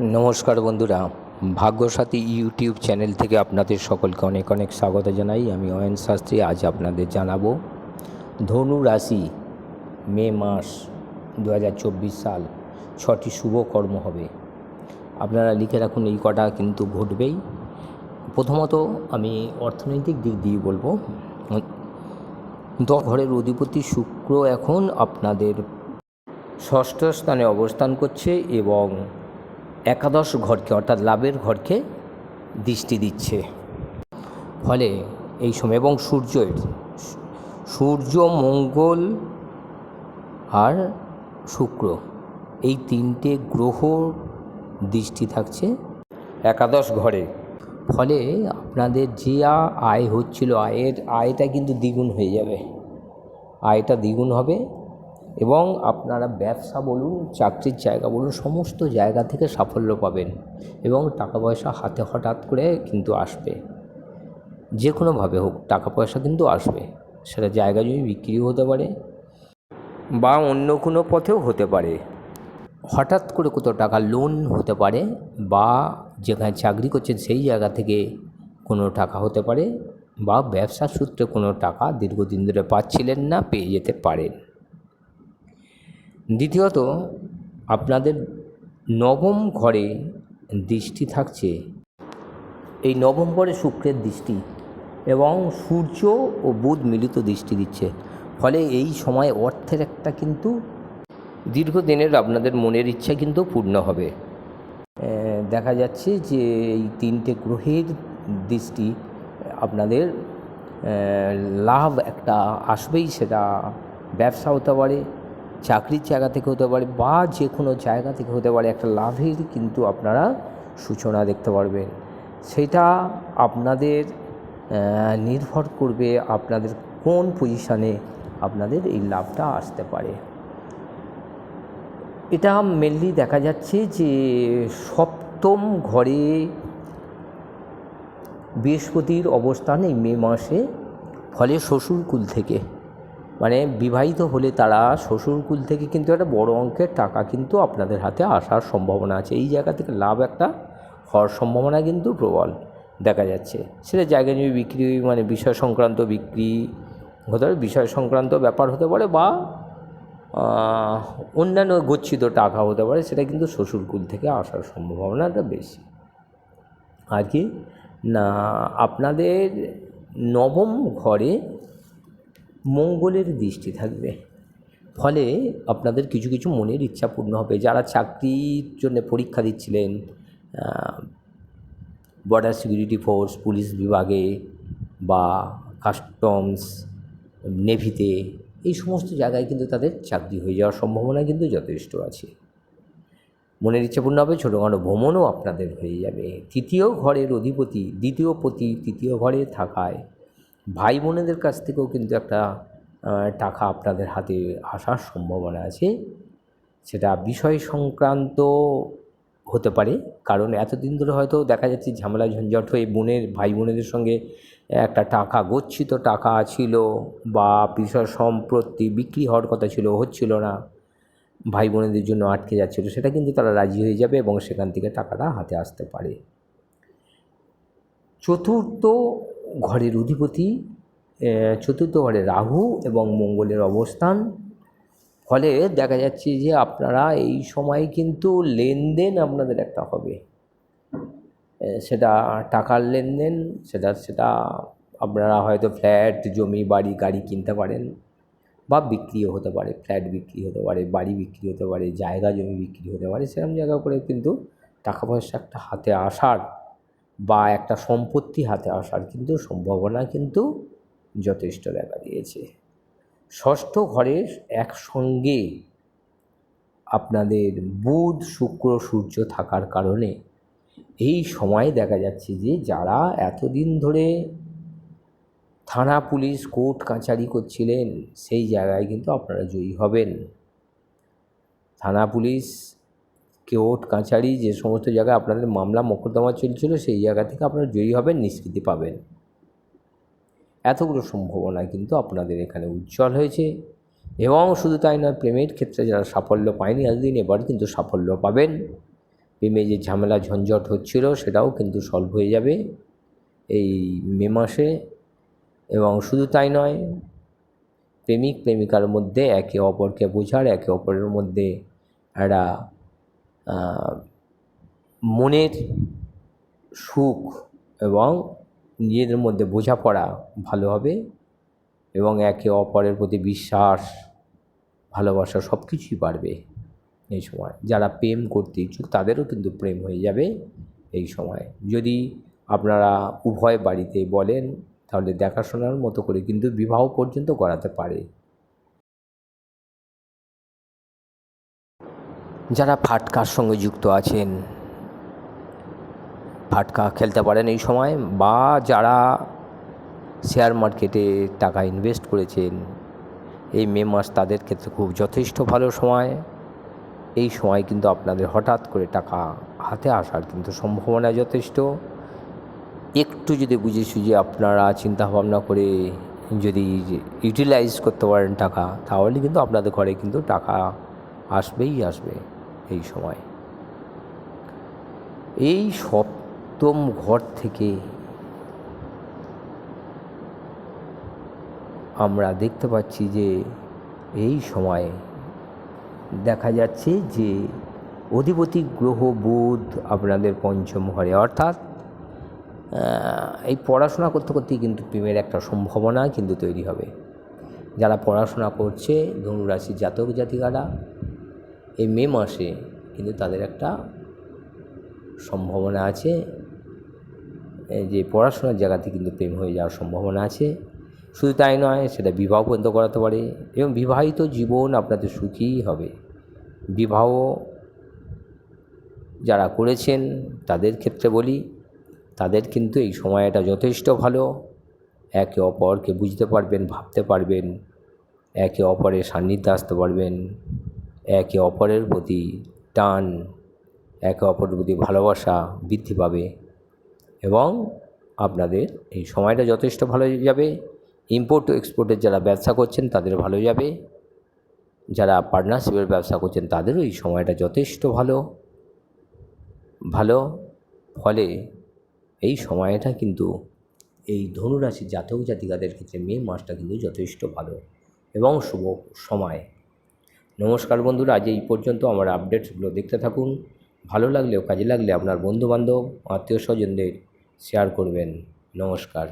নমস্কার বন্ধুরা, ভাগ্যসাথী YouTube channel থেকে আপনাদের সকলকে অনেক অনেক স্বাগত জানাই। আমি অয়ন শাস্ত্রী, আজ আপনাদের জানাব ধনু রাশি, মে মাস দু হাজার চব্বিশ সাল, ছটি শুভ কর্ম হবে। আপনারা লিখে রাখুন এই কটা কিন্তু ঘটবেই। প্রথমত আমি অর্থনৈতিক দিক দিয়ে বলব, দশ ঘরের অধিপতি শুক্র এখন আপনাদের ষষ্ঠ স্থানে অবস্থান করছে এবং একাদশ ঘরকে, অর্থাৎ লাভের ঘরকে দৃষ্টি দিচ্ছে। ফলে এই সময় এবং সূর্যের, সূর্য, মঙ্গল আর শুক্র এই তিনটে গ্রহ দৃষ্টি থাকছে একাদশ ঘরে। ফলে আপনাদের যে আয় হচ্ছিল, আয়ের আয়টা কিন্তু দ্বিগুণ হয়ে যাবে। আয়টা দ্বিগুণ হবে এবং আপনারা ব্যবসা বলুন, চাকরির জায়গা বলুন, সমস্ত জায়গা থেকে সাফল্য পাবেন এবং টাকা পয়সা হাতে হঠাৎ করে কিন্তু আসবে। যে কোনোভাবে হোক টাকা পয়সা কিন্তু আসবে। সেটা জায়গা জমি বিক্রিও হতে পারে বা অন্য কোনো পথেও হতে পারে। হঠাৎ করে কোথাও টাকা লোন হতে পারে বা যেখানে চাকরি করছেন সেই জায়গা থেকে কোনো টাকা হতে পারে বা ব্যবসার সূত্রে কোনো টাকা দীর্ঘদিন ধরে পাচ্ছিলেন না, পেয়ে যেতে পারেন। দ্বিতীয়ত, আপনাদের নবম ঘরে দৃষ্টি থাকছে। এই নবম ঘরে শুক্রের দৃষ্টি এবং সূর্য ও বুধ মিলিত দৃষ্টি দিচ্ছে। ফলে এই সময় অর্থের একটা কিন্তু দীর্ঘদিনের আপনাদের মনের ইচ্ছা কিন্তু পূর্ণ হবে। দেখা যাচ্ছে যে এই তিনটে গ্রহের দৃষ্টি আপনাদের লাভ একটা আসবেই, সেটা ব্যবসা হতে পারে চাকরির জায়গা থেকে হতে পারে বা যে কোনো জায়গা থেকে হতে পারে, একটা লাভের কিন্তু আপনারা সূচনা দেখতে পারবেন। সেটা আপনাদের নির্ভর করবে আপনাদের কোন পজিশানে আপনাদের এই লাভটা আসতে পারে। এটা মেনলি দেখা যাচ্ছে যে সপ্তম ঘরে বৃহস্পতির অবস্থান এই মে মাসে, ফলে শ্বশুরকুল থেকে। মানে বিবাহিত হলে তারা শ্বশুরকুল থেকে কিন্তু একটা বড় অঙ্কের টাকা কিন্তু আপনাদের হাতে আসার সম্ভাবনা আছে। এই জায়গা থেকে লাভ একটা হওয়ার সম্ভাবনা কিন্তু প্রবল দেখা যাচ্ছে। সেটা জায়গা নিয়ে বিক্রি মানে বিষয় সংক্রান্ত বিক্রি হতে পারে, বিষয় সংক্রান্ত ব্যাপার হতে পারে বা অন্যান্য গচ্ছিত টাকা হতে পারে, সেটা কিন্তু শ্বশুরকুল থেকে আসার সম্ভাবনাটা বেশি। আর কি? না, আপনাদের নবম ঘরে মঙ্গলের দৃষ্টি থাকবে। ফলে আপনাদের কিছু কিছু মনের ইচ্ছা পূর্ণ হবে। যারা চাকরির জন্য পরীক্ষা দিচ্ছিলেন বর্ডার সিকিউরিটি ফোর্স পুলিশ বিভাগে বা কাস্টমস নেভিতে এই সমস্ত জায়গায় কিন্তু তাদের চাকরি হয়ে যাওয়ার সম্ভাবনা কিন্তু যথেষ্ট আছে। মনের ইচ্ছা পূর্ণ হবে, ছোটোখাটো ভ্রমণও আপনাদের হয়ে যাবে। তৃতীয় ঘরের অধিপতি, দ্বিতীয় পতি, তৃতীয় ঘরে থাকায় ভাই বোনেদের কাছ থেকেও কিন্তু একটা টাকা আপনাদের হাতে আসার সম্ভাবনা আছে। সেটা বিষয় সংক্রান্ত হতে পারে, কারণ এতদিন ধরে হয়তো দেখা যাচ্ছে ঝামেলা ঝঞ্ঝট হয়ে বোনের ভাই বোনেদের সঙ্গে একটা টাকা, গচ্ছিত টাকা ছিল বা বিষয় সম্পত্তি বিক্রি হওয়ার কথা ছিল, হচ্ছিল না। ভাই বোনেদের জন্য আটকে যাচ্ছিল, সেটা কিন্তু তারা রাজি হয়ে যাবে এবং সেখান থেকে টাকাটা হাতে আসতে পারে। চতুর্থ ঘরের অধিপতি চতুর্থ ঘরে রাহু এবং মঙ্গলের অবস্থান। ফলে দেখা যাচ্ছে যে আপনারা এই সময় কিন্তু লেনদেন আপনাদের একটা হবে। সেটা টাকার লেনদেন, সেটা সেটা আপনারা হয়তো ফ্ল্যাট, জমি, বাড়ি, গাড়ি কিনতে পারেন বা বিক্রিও হতে পারে, ফ্ল্যাট বিক্রি হতে পারে, বাড়ি বিক্রি হতে পারে, জায়গা, জমি বিক্রি হতে পারে সেরকম জায়গা করে কিন্তু টাকা পয়সা একটা হাতে আসার বা একটা সম্পত্তি হাতে আসার কিন্তু সম্ভাবনা কিন্তু যথেষ্ট দেখা দিয়েছে। ষষ্ঠ ঘরের একসঙ্গে আপনাদের বুধ, শুক্র, সূর্য থাকার কারণে এই সময় দেখা যাচ্ছে যে যারা এতদিন ধরে থানা পুলিশ কোর্ট কাছারি করছিলেন, সেই জায়গায় কিন্তু আপনারা জয়ী হবেন। থানা পুলিশ কোর্ট কাছারি যে সমস্ত জায়গায় আপনাদের মামলা মোকদ্দমা চলছিল, সেই জায়গা থেকে আপনারা জয়ী হবেন, নিষ্কৃতি পাবেন। এতগুলো সম্ভাবনা কিন্তু আপনাদের এখানে উজ্জ্বল হয়েছে। এবং শুধু তাই নয়, প্রেমের ক্ষেত্রে যারা সাফল্য পায়নি, এতদিন এবার কিন্তু সাফল্য পাবেন। প্রেমে যে ঝামেলা ঝঞ্ঝট হচ্ছিল, সেটাও কিন্তু সলভ হয়ে যাবে এই মে মাসে। এবং শুধু তাই নয় প্রেমিক প্রেমিকার মধ্যে একে অপরকে বোঝার, একে অপরের মধ্যে একটা মনের সুখ এবং নিজেদের মধ্যে বোঝাপড়া ভালো হবে এবং একে অপরের প্রতি বিশ্বাস, ভালোবাসা সব কিছুই বাড়বে এই সময়। যারা প্রেম করতে ইচ্ছুক তাদেরও কিন্তু প্রেম হয়ে যাবে এই সময়। যদি আপনারা উভয় বাড়িতে বলেন তাহলে দেখাশোনার মতো করে কিন্তু বিবাহ পর্যন্ত করাতে পারে। যারা ফাটকার সঙ্গে যুক্ত আছেন, ফাটকা খেলতে পারেন এই সময়, বা যারা শেয়ার মার্কেটে টাকা ইনভেস্ট করেছেন, এই মে মাস তাদের ক্ষেত্রে খুব যথেষ্ট ভালো সময়। এই সময় কিন্তু আপনাদের হঠাৎ করে টাকা হাতে আসার কিন্তু সম্ভাবনা যথেষ্ট। একটু যদি বুঝে সুঝে আপনারা চিন্তা ভাবনা করে যদি ইউটিলাইজ করতে পারেন টাকা, তাহলে কিন্তু আপনাদের ঘরে কিন্তু টাকা আসবেই আসবে। এই সময়। এই সপ্তম ঘর থেকে আমরা দেখতে পাচ্ছি যে এই সময়ে দেখা যাচ্ছে যে অধিপতি গ্রহ বুধ আপনাদের পঞ্চম ঘরে। অর্থাৎ এই পড়াশোনা করতে করতেই কিন্তু প্রেমের একটা সম্ভাবনা কিন্তু তৈরি হবে। যারা পড়াশোনা করছে ধনুরাশি জাতক জাতিকারা এই মে মাসে কিন্তু তাদের একটা সম্ভাবনা আছে। যে পড়াশোনার জায়গাতে কিন্তু প্রেম হয়ে যাওয়ার সম্ভাবনা আছে। শুধু তাই নয়, সেটা বিবাহ পর্যন্ত করাতে পারে এবং বিবাহিত জীবন আপনাদের সুখীই হবে। বিবাহ যারা করেছেন, তাদের ক্ষেত্রে বলি, তাদের কিন্তু এই সময়টা যথেষ্ট ভালো। একে অপরকে বুঝতে পারবেন, ভাবতে পারবেন, একে অপরের সান্নিধ্যে আসতে পারবেন। একে অপরের প্রতি টান, একে অপরের প্রতি ভালোবাসা বৃদ্ধি পাবে এবং আপনাদের এই সময়টা যথেষ্ট ভালো যাবে। ইম্পোর্ট ও এক্সপোর্টের যারা ব্যবসা করছেন তাদের ভালো যাবে। যারা পার্টনারশিপের ব্যবসা করছেন তাদেরও এই সময়টা যথেষ্ট ভালো। ভালো, ফলে এই সময়টা কিন্তু এই ধনুরাশি জাতক জাতিকাদের ক্ষেত্রে মে মাসটা কিন্তু যথেষ্ট ভালো এবং শুভ সময়। নমস্কার বন্ধুরা, আজ এই পর্যন্ত আমার আপডেটসগুলো দেখতে থাকুন। ভালো লাগলেও কাজে লাগলে আপনার বন্ধুবান্ধব, আত্মীয় স্বজনদের শেয়ার করবেন। নমস্কার।